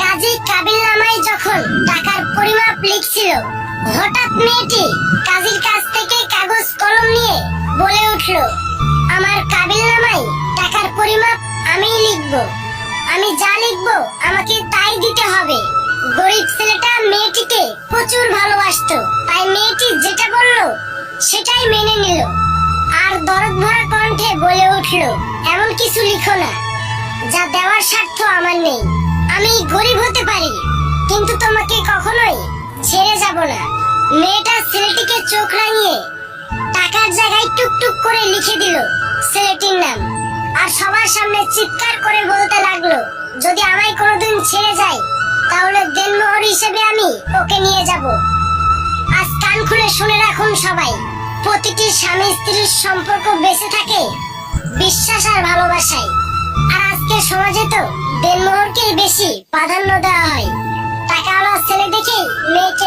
কাজী কাবিল নামাই যখন টাকার পরিমাপ লিখছিল, হঠাৎ মেয়েটি কাজীর কাছ থেকে কাগজ কলম নিয়ে বলে উঠল, আমার কাবিল নামাই টাকার পরিমাপ আমিই লিখব। আমি যা লিখব আমাকে তাই দিতে হবে। গরিব ছেলেটা মেয়েটিকে প্রচুর ভালোবাসতো। তাই মেয়েটি যেটা বলল, সেটাই মেনে নিল। আর দরদ ভরা কণ্ঠে বলে উঠল, এমন কিছু লিখো না, যা দেওয়ার স্বার্থ আমার নেই। আমি গরিব হতে পারি, কিন্তু তোমাকে কখনোই ছেড়ে যাব না। মেয়েটা ছেলেটিকে চোখ রাঙিয়ে টাকার জায়গায় টুকটুক করে লিখে দিল ছেলেটির নাম। আর সবার সামনে চিৎকার করে বলতে লাগল, যদি আমায় কোনোদিন ছেড়ে যায়, তাহলে দেনমোহর হিসেবে আমি ওকে নিয়ে যাব। আজ কান খুলে শুনে রাখুন সবাই, প্রতিটি স্বামী স্ত্রীর সম্পর্ক বেঁচে থাকে বিশ্বাস আর ভালোবাসায়। আর আজকের সমাজে তো দেনমোহরকেই বেশি প্রাধান্য দেওয়া হয়।